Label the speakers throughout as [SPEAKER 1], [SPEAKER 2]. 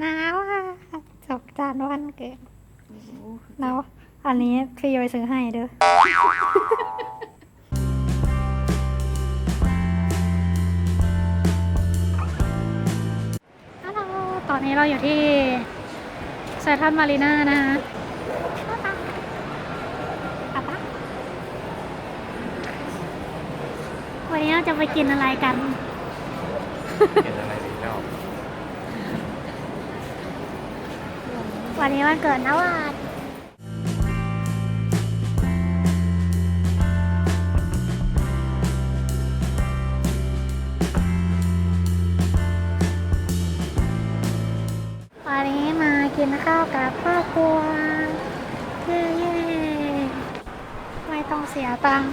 [SPEAKER 1] หนาวค่ะจบจานวันเกิดหนาวอันนี้พี่ไปซื้อให้เด้อฮัลโหลตอนนี้เราอยู่ที่ไซทันมารีนานะคะป๊าป๊าวันนี้เราจะไปกินอะไรกัน
[SPEAKER 2] เห็นอะไรดีเจ้า
[SPEAKER 1] วันนี้วันเกิดนะวาดวันนี้มากินข้าวกับครอบครัวเย้เย้ไม่ต้องเสียตังค์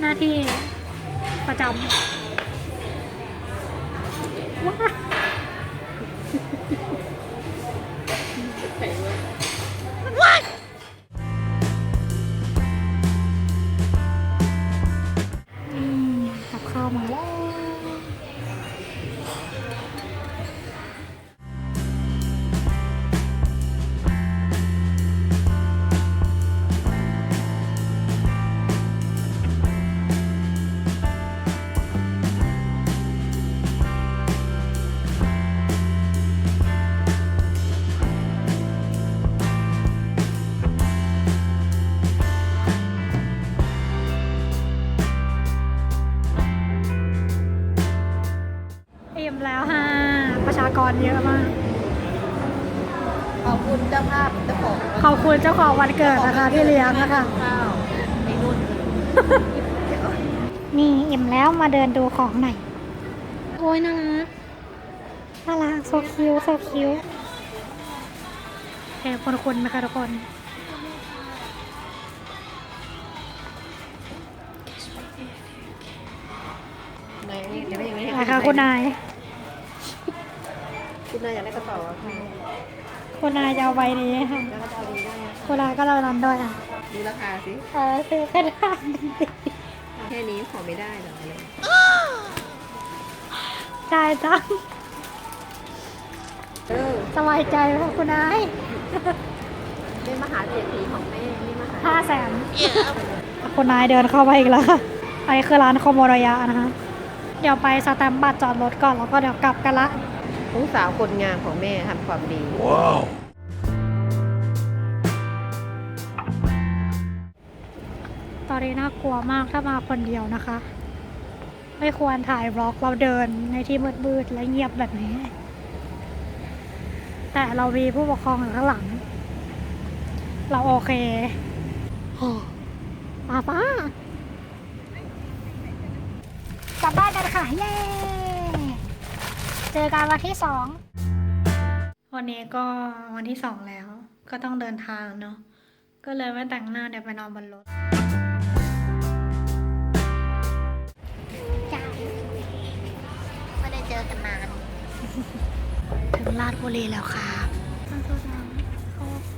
[SPEAKER 1] หน้าที่ประจำว้า เจ้า
[SPEAKER 3] ของ
[SPEAKER 1] วันเกิดนะคะที่เลี้ยงนะคะ
[SPEAKER 3] ข้าวไอ้นุ่น
[SPEAKER 1] นี่อิ่มแล้วมาเดินดูของหน่อยโอ้ยน่ารักน่ารักโซคิวโซคิวแอบคนคุณนะคะทุกคน
[SPEAKER 3] นายเดี๋ยวไม่ยังไม่
[SPEAKER 1] นะคะคุณนาย
[SPEAKER 3] คุณนายอยากได้กระเป๋าอะค่ะ
[SPEAKER 1] คุณนายจะเอาใบนี้ค่ะ
[SPEAKER 3] แล้วก็จะเอาดีได้ นะ
[SPEAKER 1] คุณนายก็เรานันด้วยอะ
[SPEAKER 3] ดูราคาสิ
[SPEAKER 1] เออซื้อก็ได้
[SPEAKER 3] แค่นี้ขอไม่ได้เหรออะไร
[SPEAKER 1] จ่ายจัง
[SPEAKER 3] เออ
[SPEAKER 1] สบายใจไหมคะคุณนาย
[SPEAKER 3] เป็นมหาเศรษฐีของแม่นี่มหา
[SPEAKER 1] ห้าแสนคุณนายเดินเข้าไปอีกแล้วค่ะอันนี้คือร้านโคโมโรยะนะคะ เดี๋ยวไปสแตมป์บัตรจอดรถก่อนแล้วก็เดี๋ยวกลับกันละ
[SPEAKER 3] ลูกสาวคนงามของแม่ทำความดี
[SPEAKER 2] ว้าว
[SPEAKER 1] ตอนนี้น่ากลัวมากถ้ามาคนเดียวนะคะ ไม่ควรถ่ายบล็อกเราเดินในที่มืดๆและเงียบแบบนี้ แต่เรามีผู้ปกครองอยู่ข้างหลัง เราโอเคอ้ป้าป้ากลับบ้านกันค่ะ เย้ เจอกันวันที่สองวันนี้ก็วันที่สองแล้ว ก็ต้องเดินทางเนาะก็เลยไม่แต่งหน้าเดี๋ยวไปนอนบนรถ ถึงลาดบุรีแล้วครับ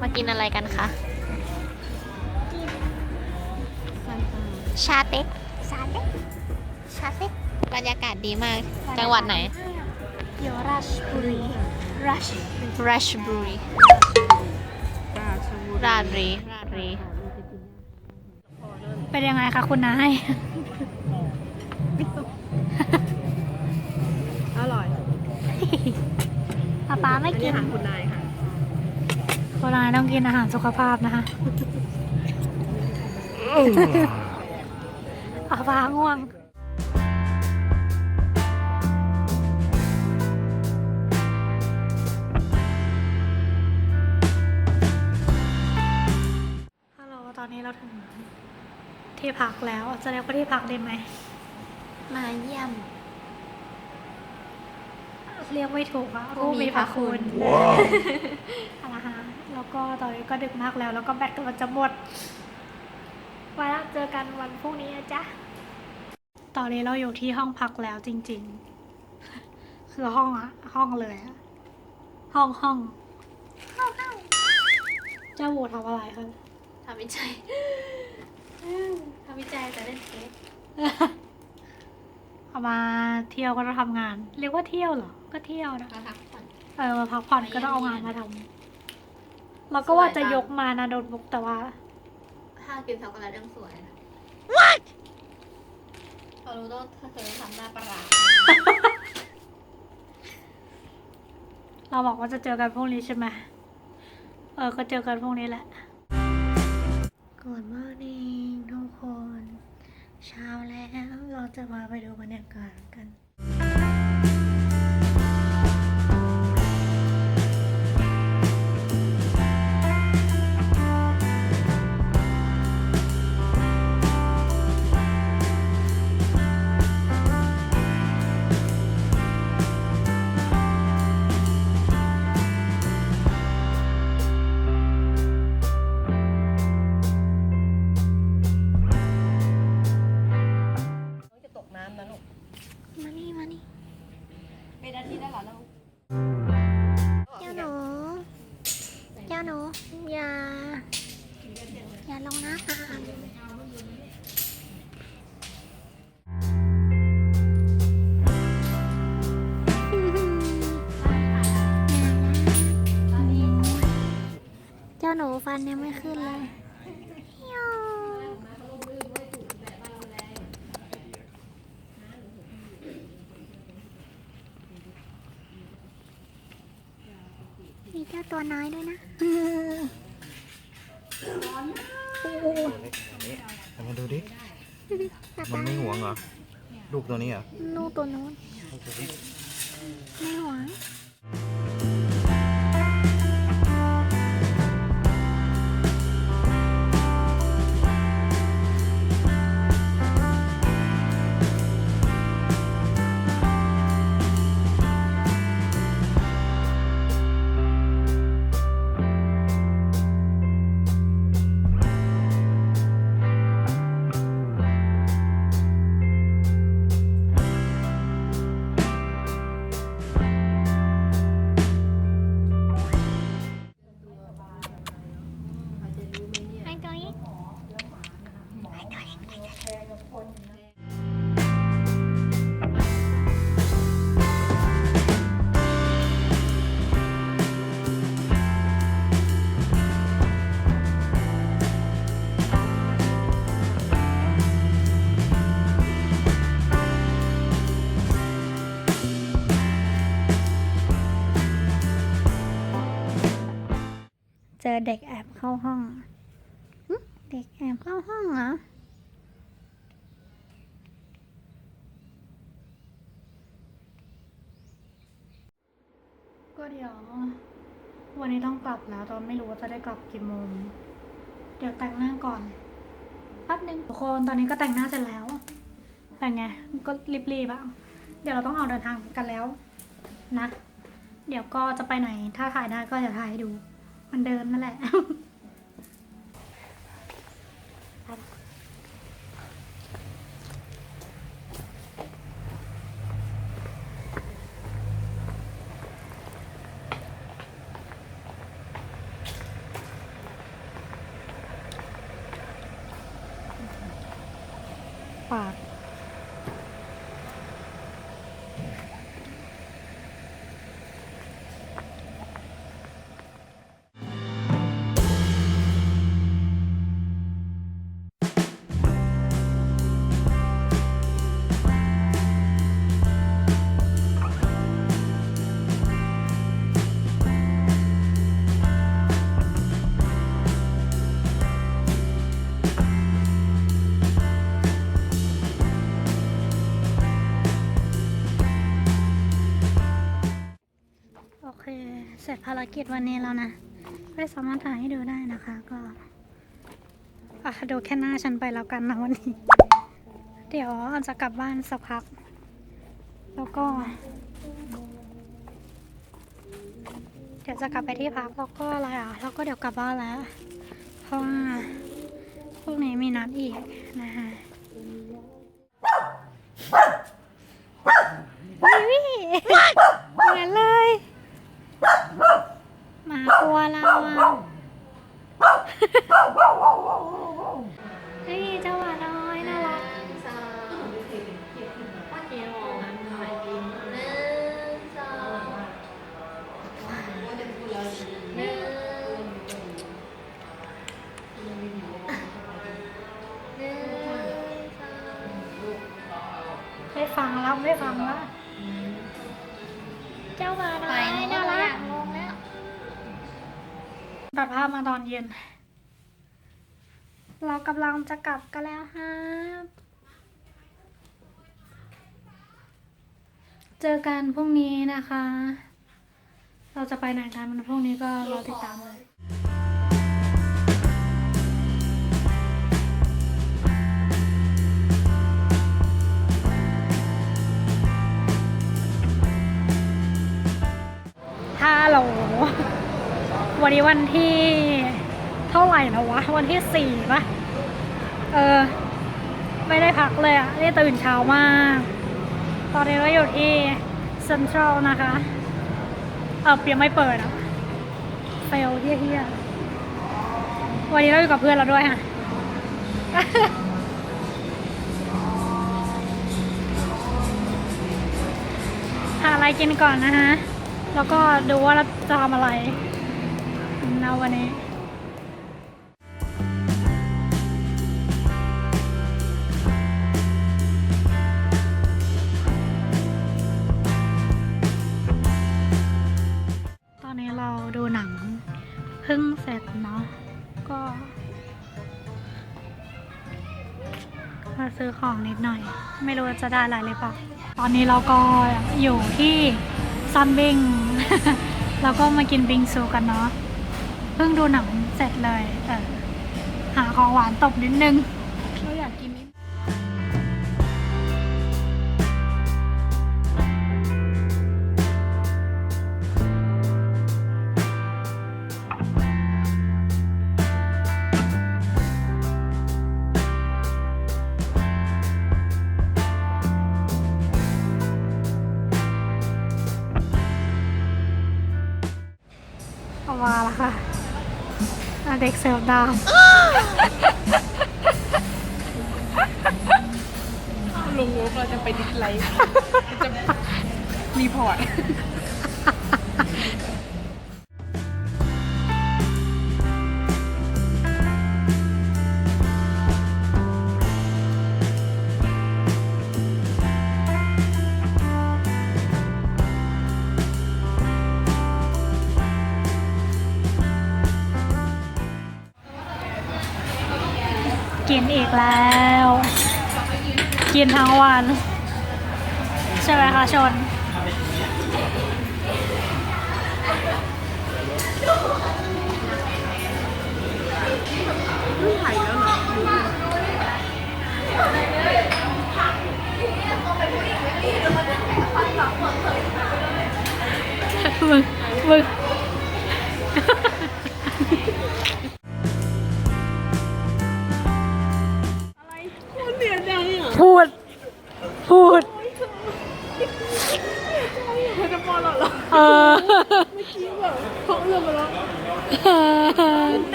[SPEAKER 4] มากินอะไรกันคะชาเต็ก
[SPEAKER 1] สาเล็ก
[SPEAKER 4] ชาเต็กบรรยากาศดีมาก จังหวัดไหน
[SPEAKER 1] อยู่ราชบุรีราช
[SPEAKER 4] ราชบุรีราชบุรีราชบุรี
[SPEAKER 1] เป็นยังไงคะคุณนาย
[SPEAKER 3] อร่อย
[SPEAKER 1] ป้าป๊าไม่
[SPEAKER 3] อัน
[SPEAKER 1] กิ
[SPEAKER 3] นี้
[SPEAKER 1] น
[SPEAKER 3] อาหารคุณนายค่ะ
[SPEAKER 1] คุณนายต้องกินอาหารสุขภาพนะคะป้าป๊าง่วง ฮัลโหล ตอนนี้เราถึงที่พักแล้ว จะเรียกว่าที่พักได้ไหม
[SPEAKER 4] มาเยี่ยม
[SPEAKER 1] เรียกไม่ถูกอะ
[SPEAKER 4] ผู้
[SPEAKER 1] ผู้
[SPEAKER 4] มี
[SPEAKER 1] มี
[SPEAKER 4] พ
[SPEAKER 1] พ
[SPEAKER 4] ระ
[SPEAKER 1] ระ
[SPEAKER 4] คุ
[SPEAKER 1] คุณณ
[SPEAKER 2] ว้าว
[SPEAKER 1] นะคะแล้วก็ตอนนี้ก็ดึกมากแล้ว แล้วก็แบตกำลังจะหมดไว้แล้วเจอกันวันพรุ่งนี้นะจ๊ะ ตอนนี้เราอยู่ที่ห้องพักแล้วจริง ๆ คือห้องอะห้องเลยอะห้องห้องห้องห้องเจ้าบูทำอะไรคะ
[SPEAKER 4] ทำวิจัยทำวิจัยแต่เล่นเค้ก
[SPEAKER 1] ประมาณเที่ยวก็ต้องทำงาน เรียกว่าเที่ยวเหรอ ก็เที่ยวนะ
[SPEAKER 3] มาพักผ่อน
[SPEAKER 1] เออมาพักผ่อนก็ต้องเอางานมาทำเราก็ว่าจะยกมานะโดนบุกแต่ว่า
[SPEAKER 3] ถ้ากินช็อกโกแลตยังสวยนะพอรู้ต้องเธอทำหน้าประหลาด
[SPEAKER 1] เราบอกว่าจะเจอกันพรุ่งนี้ใช่ไหมเออ ก็เจอกันพรุ่งนี้แหละ Good morning ทุกคน เช้าแล้วเราจะมาไปดูบรรยากาศกัน
[SPEAKER 4] ไม่ขึ้นเลยเหี้ยวมีเจ้าตัวน้อยด้วยนะ
[SPEAKER 2] เอามาดูดิ มันไม่ห่วงเหรอ ลูกตัวนี้เหรอ
[SPEAKER 4] ลูกตัวนู้น ไม่หวง
[SPEAKER 1] เจอเด็กแอบเข้าห้อง เด็กแอบเข้าห้องเหรอ ก็เดี๋ยว วันนี้ต้องกลับแล้วตอนไม่รู้ว่าจะได้กลับกี่โมง เดี๋ยวแต่งหน้าก่อนแป๊บนึงทุกคนตอนนี้ก็แต่งหน้าเสร็จแล้ว แต่ไง ก็รีบๆอะเดี๋ยวเราต้องออกเดินทางกันแล้วนะ เดี๋ยวก็จะไปไหน ถ้าถ่ายได้ก็จะถ่ายให้ดู มันเดินนั่นแหละ กิจวันนี้แล้วนะ ไม่สามารถถ่ายให้ดูได้นะคะ ก็อะดูแค่หน้าฉันไปแล้วกันนะวันนี้ เดี๋ยวอาจจะกลับบ้านสักพัก แล้วก็ เดี๋ยวจะกลับไปที่พักแล้วก็อะไรอะ แล้วก็เดี๋ยวกลับบ้านแล้ว เพราะว่าพรุ่งนี้มีนัดอีกนะคะ เฮ้ยเจ้าหวาน้อยน่ารักพ่อเทีมองอะหนึ่ง
[SPEAKER 3] สองหนึ่งสองไม่
[SPEAKER 1] ฟังแล้วไม่ฟังแล้ว เจ้าหวาน้อย ตัดภาพมาตอนเย็น เรากำลังจะกลับกันแล้วฮะเจอกันพรุ่งนี้นะคะ เราจะไปไหนกันมันพรุ่งนี้ก็รอติดตามเลยฮัลโหล วันนี้วันที่เท่าไหร่แล้ววะ วันที่สี่ปะเออ ไม่ได้พักเลยอะนี่ตื่นเช้ามาก ตอนนี้เราอยู่ที่เซ็นทรัลนะคะ เออยังไม่เปิดอะเฟลเฮี้ยๆวันนี้เราอยู่กับเพื่อนเราด้วยค่ะหาอะไรกินก่อนนะฮะ แล้วก็ดูว่าเราจะทำอะไร นะวันนี้ตอนนี้เราดูหนังเพิ่งเสร็จเนาะก็มาซื้อของนิดหน่อย ไม่รู้จะได้อะไรหรือเปล่าตอนนี้เราก็อยู่ที่ซันบิง แล้วก็มากินบิงซูกันเนาะ เพิ่งดูหนังเสร็จเลยเออหาของหวานตบนิดนึง
[SPEAKER 3] เราอยากกินนิด
[SPEAKER 1] มาแล้วค่ะ เด็กเสิร์ฟดาว
[SPEAKER 3] ลุงวุ้เราจะไปดิสไลค์จะรีพอร์ต
[SPEAKER 1] กินอีกแล้ว กินทั้งวัน ใช่ไหมคะชน มึงมึง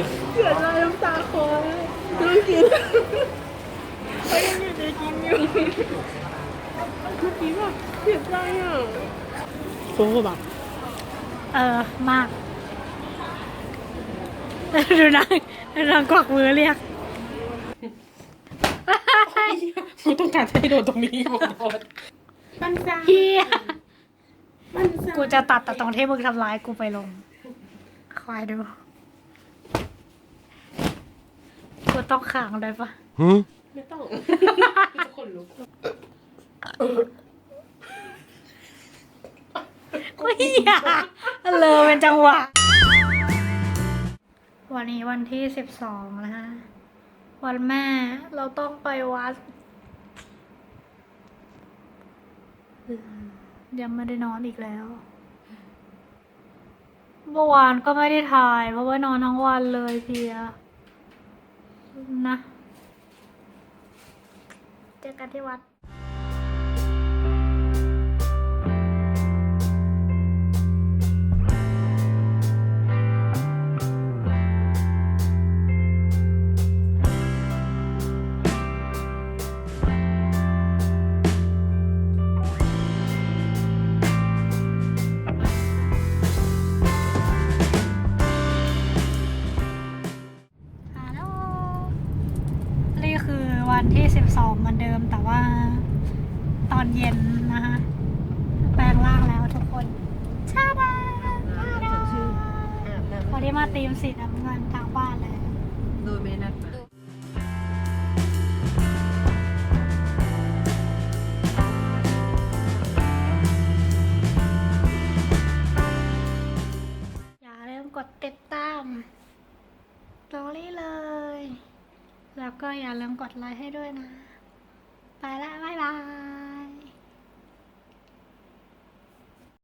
[SPEAKER 3] อะเสียใจน้ำตาคลอเลยต้องกินเขายังอยู่ในกินอยู่เมื่อกี้แบบเสียใจอะโซ่แบบ
[SPEAKER 1] เออมาก ดูนางดูนางกวักมือเรียก
[SPEAKER 3] กูต้องการให้โดนตรงนี้หมดปันซ่า
[SPEAKER 1] เฮีย
[SPEAKER 3] ปันซ่า
[SPEAKER 1] กูจะตัดแต่ตรงที่มึงทำร้ายกูไปลง คอยดู กูต้องขังเลยปะ
[SPEAKER 3] ไม่ต้องคนลุก
[SPEAKER 1] กูเฮียเลยเป็นจังหวะ วันนี้วันที่สิบสองนะฮะ วันแม่เราต้องไปวัด ยังไม่ได้นอนอีกแล้วเมื่อวานก็ไม่ได้ถ่าย เพราะว่านอนทั้งวันเลยเพีย นะ เจอกันที่วัด วันนี้มาตีมสีน้ำเงินทางบ้านเลย
[SPEAKER 3] โดยไม่นัดมา
[SPEAKER 1] อย่าลืมกดติดตามตอรี่เลย แล้วก็อย่าลืมกดไลค์ให้ด้วยนะ ไปละบ๊ายบาย